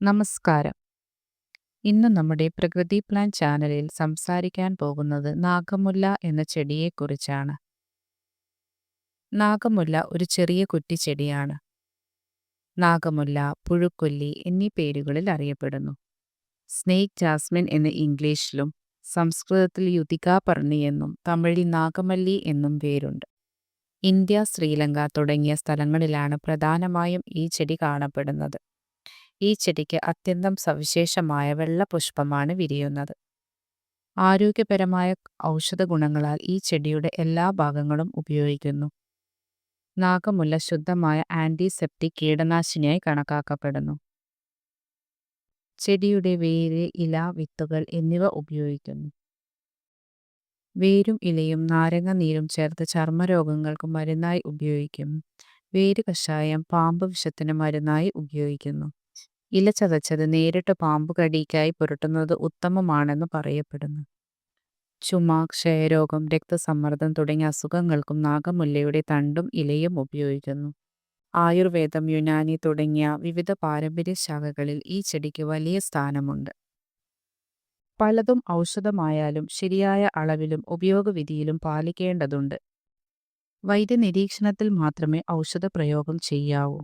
നമസ്കാരം. ഇന്ന് നമ്മുടെ പ്രകൃതി പ്ലാൻ ചാനലിൽ സംസാരിക്കാൻ പോകുന്നത് നാഗമുല്ല എന്ന ചെടിയെക്കുറിച്ചാണ്. നാഗമുല്ല ഒരു ചെറിയ കുറ്റിച്ചെടിയാണ് നാഗമുല്ല പുഴുക്കൊല്ലി എന്നീ പേരുകളിൽ അറിയപ്പെടുന്നു. സ്നേക് ജാസ്മിൻ എന്ന് ഇംഗ്ലീഷിലും സംസ്കൃതത്തിൽ യുതികാപർണി എന്നും തമിഴിൽ നാഗമല്ലി എന്നും പേരുണ്ട്. ഇന്ത്യ ശ്രീലങ്ക തുടങ്ങിയ സ്ഥലങ്ങളിലാണ് പ്രധാനമായും ഈ ചെടി കാണപ്പെടുന്നത്. ഈ ചെടിക്ക് അത്യന്തം സവിശേഷമായ വെള്ളപുഷ്പമാണ് വിരിയുന്നത്. ആരോഗ്യപരമായ ഔഷധ ഗുണങ്ങളാൽ ഈ ചെടിയുടെ എല്ലാ ഭാഗങ്ങളും ഉപയോഗിക്കുന്നു. നാഗമുല്ല ശുദ്ധമായ ആന്റിസെപ്റ്റിക് കീടനാശിനിയായി കണക്കാക്കപ്പെടുന്നു. ചെടിയുടെ വേര് ഇല വിത്തുകൾ എന്നിവ ഉപയോഗിക്കുന്നു. വേരും ഇലയും നാരങ്ങ നീരും ചേർത്ത് ചർമ്മരോഗങ്ങൾക്ക് മരുന്നായി ഉപയോഗിക്കും. വേര് കഷായം പാമ്പ് വിഷത്തിന് മരുന്നായി ഉപയോഗിക്കുന്നു. ഇല ചതച്ചത് നേരിട്ട് പാമ്പ് കടിക്കായി പുരട്ടുന്നത് ഉത്തമമാണെന്ന് പറയപ്പെടുന്നു. ചുമ ക്ഷയരോഗം രക്തസമ്മർദ്ദം തുടങ്ങിയ അസുഖങ്ങൾക്കും നാഗമുല്ലയുടെ തണ്ടും ഇലയും ഉപയോഗിക്കുന്നു. ആയുർവേദം യുനാനി തുടങ്ങിയ വിവിധ പാരമ്പര്യ ശാഖകളിൽ ഈ ചെടിക്ക് വലിയ സ്ഥാനമുണ്ട്. പലതും ഔഷധമായാലും ശരിയായ അളവിലും ഉപയോഗവിധിയിലും പാലിക്കേണ്ടതുണ്ട്. വൈദ്യനിരീക്ഷണത്തിൽ മാത്രമേ ഔഷധ പ്രയോഗം ചെയ്യാവൂ.